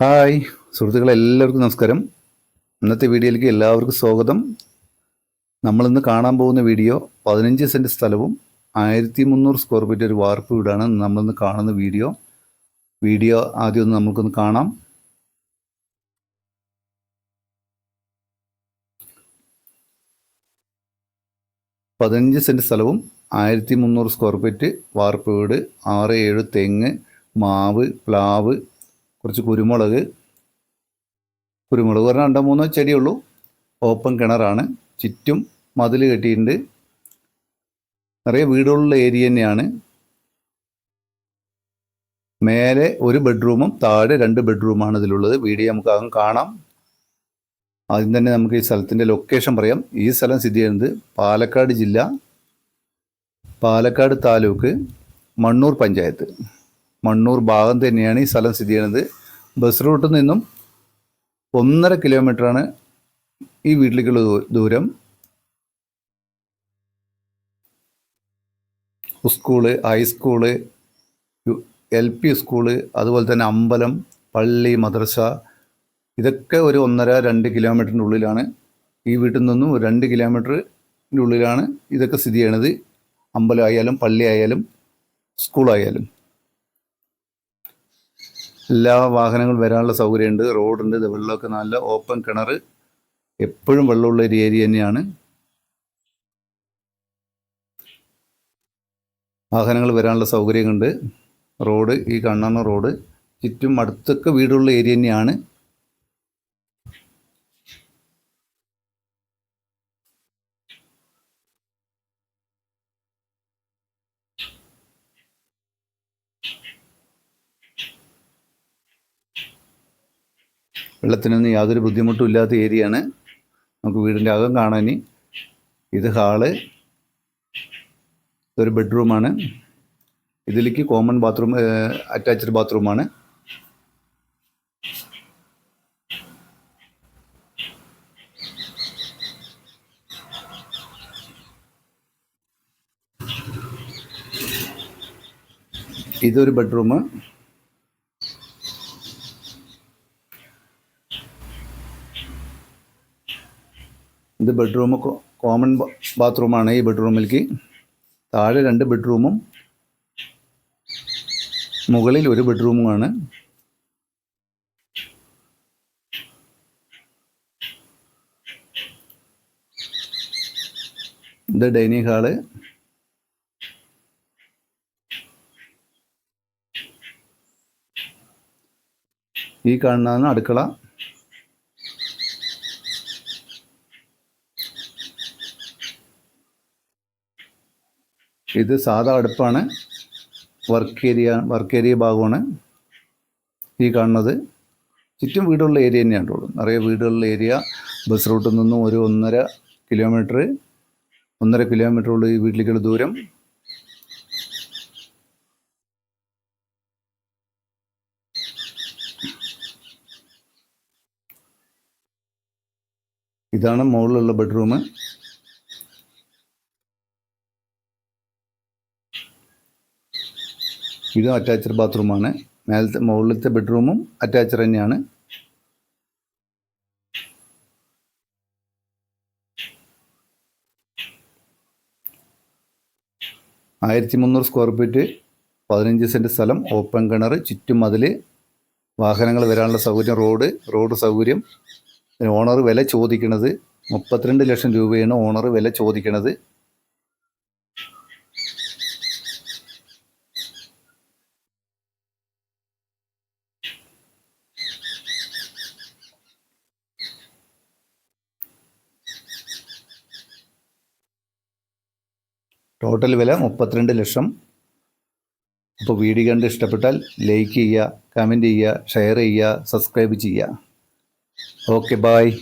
Hi സുഹൃത്തുക്കളെ എല്ലാവർക്കും നമസ്കാരം. ഇന്നത്തെ വീഡിയോയിലേക്ക് എല്ലാവർക്കും സ്വാഗതം. നമ്മളിന്ന് കാണാൻ പോകുന്ന വീഡിയോ പതിനഞ്ച് സെന്റ് സ്ഥലവും ആയിരത്തി മുന്നൂറ് സ്ക്വയർ ഫീറ്റ് ഒരു വാർപ്പ് വീടാണ് നമ്മളിന്ന് കാണുന്ന വീഡിയോ. വീഡിയോ ആദ്യം ഒന്ന് നമുക്കൊന്ന് കാണാം. പതിനഞ്ച് സെന്റ് സ്ഥലവും ആയിരത്തി മുന്നൂറ് സ്ക്വയർ ഫീറ്റ് വാർപ്പ് വീട് ആറ് ഏഴ് തെങ്ങ് മാവ് പ്ലാവ് കുറച്ച് കുരുമുളക്. കുരുമുളക് പറഞ്ഞാൽ രണ്ടോ മൂന്നോ ചെടിയുള്ളൂ. ഓപ്പൺ കിണറാണ്. ചുറ്റും മതിൽ കെട്ടിയിട്ടുണ്ട്. നിറയെ വീടുകളുള്ള ഏരിയ തന്നെയാണ്. മേലെ ഒരു ബെഡ്റൂമും താഴെ രണ്ട് ബെഡ്റൂമാണ് ഇതിലുള്ളത്. വീഡിയോ നമുക്ക് അകം കാണാം. ആദ്യം തന്നെ നമുക്ക് ഈ സ്ഥലത്തിന്റെ ലൊക്കേഷൻ പറയാം. ഈ സ്ഥലം സ്ഥിതി ചെയ്യുന്നത് പാലക്കാട് ജില്ല പാലക്കാട് താലൂക്ക് മണ്ണൂർ പഞ്ചായത്ത്. മണ്ണൂർ ഭാഗം തന്നെയാണ് ഈ സ്ഥലം സ്ഥിതി ചെയ്യുന്നത്. ബസ് റൂട്ടിൽ നിന്നും ഒന്നര കിലോമീറ്ററാണ് ഈ വീട്ടിലേക്കുള്ള ദൂരം. School high school L P school അതുപോലെ തന്നെ അമ്പലം പള്ളി മദ്രസ ഇതൊക്കെ ഒരു ഒന്നര രണ്ട് കിലോമീറ്ററിന്റെ ഉള്ളിലാണ്. ഈ വീട്ടിൽ നിന്നും ഒരു രണ്ട് കിലോമീറ്ററിന്റെ ഉള്ളിലാണ് ഇതൊക്കെ സ്ഥിതി ചെയ്യണത് അമ്പലം ആയാലും പള്ളി ആയാലും സ്കൂളായാലും. എല്ലാ വാഹനങ്ങളും വരാനുള്ള സൗകര്യമുണ്ട്. റോഡുണ്ട് ഇത് വെള്ളമൊക്കെ നല്ല ഓപ്പൺ കിണർ. എപ്പോഴും വെള്ളമുള്ള ഒരു ഏരിയ തന്നെയാണ്. വാഹനങ്ങൾ വരാനുള്ള സൗകര്യമുണ്ട് റോഡ് ഈ കാണുന്ന റോഡ് ചുറ്റും അടുത്തൊക്കെ വീടുള്ള ഏരിയ തന്നെയാണ്. വെള്ളത്തിനൊന്നും യാതൊരു ബുദ്ധിമുട്ടും ഇല്ലാത്ത ഏരിയയാണ്. നമുക്ക് വീടിന്റെ അകം കാണാൻ. ഇത് ഹാൾ. ഇതൊരു ബെഡ്റൂമാണ്. ഇതിലേക്ക് കോമൺ ബാത്റൂം അറ്റാച്ച്ഡ് ബാത്റൂമാണ്. ഇതൊരു ബെഡ്റൂം. ഇത് ബെഡ്റൂം കോമൺ ബാത്റൂമാണ് ഈ ബെഡ്റൂമിലേക്ക് താഴെ രണ്ട് ബെഡ്റൂമും മുകളിൽ ഒരു ബെഡ്റൂമുമാണ് ഇത് ഡൈനിങ് ഹാൾ ഈ കാണുന്നതാണ് അടുക്കള. ഇത് സാധാ അടുപ്പാണ്. വർക്ക് ഏരിയ വർക്ക് ഏരിയ ഭാഗമാണ് ഈ കാണുന്നത്. ചുറ്റും വീടുള്ള ഏരിയ തന്നെയാണ് ഉള്ളൂ നിറയെ വീടുള്ള ഏരിയ ബസ് റൂട്ടിൽ നിന്നും ഒരു ഒന്നര കിലോമീറ്റർ ഒന്നര കിലോമീറ്റർ ഉള്ള ഈ വീട്ടിലേക്കുള്ള ദൂരം. ഇതാണ് മുകളിലുള്ള ബെഡ്റൂം. ഇതും അറ്റാച്ച്ഡ് ബാത്റൂമാണ് മേലത്തെ മുകളിലത്തെ ബെഡ്റൂമും അറ്റാച്ച്ഡ് തന്നെയാണ്. ആയിരത്തി മുന്നൂറ് സ്ക്വയർ ഫീറ്റ് പതിനഞ്ച് സെന്റ് സ്ഥലം ഓപ്പൺ കിണർ ചുറ്റും മതിൽ വാഹനങ്ങൾ വരാനുള്ള സൗകര്യം റോഡ് റോഡ് സൗകര്യം. ഓണർ വില ചോദിക്കണത് മുപ്പത്തിരണ്ട് ലക്ഷം രൂപയാണ് ഓണർ വില ചോദിക്കണത്. ടോട്ടൽ വില മുപ്പത്തിരണ്ട് ലക്ഷം. അപ്പോൾ വീഡിയോ കണ്ട് ഇഷ്ടപ്പെട്ടാൽ ലൈക്ക് ചെയ്യുക കമന്റ് ചെയ്യുക ഷെയർ ചെയ്യുക സബ്സ്ക്രൈബ് ചെയ്യുക. Okay bye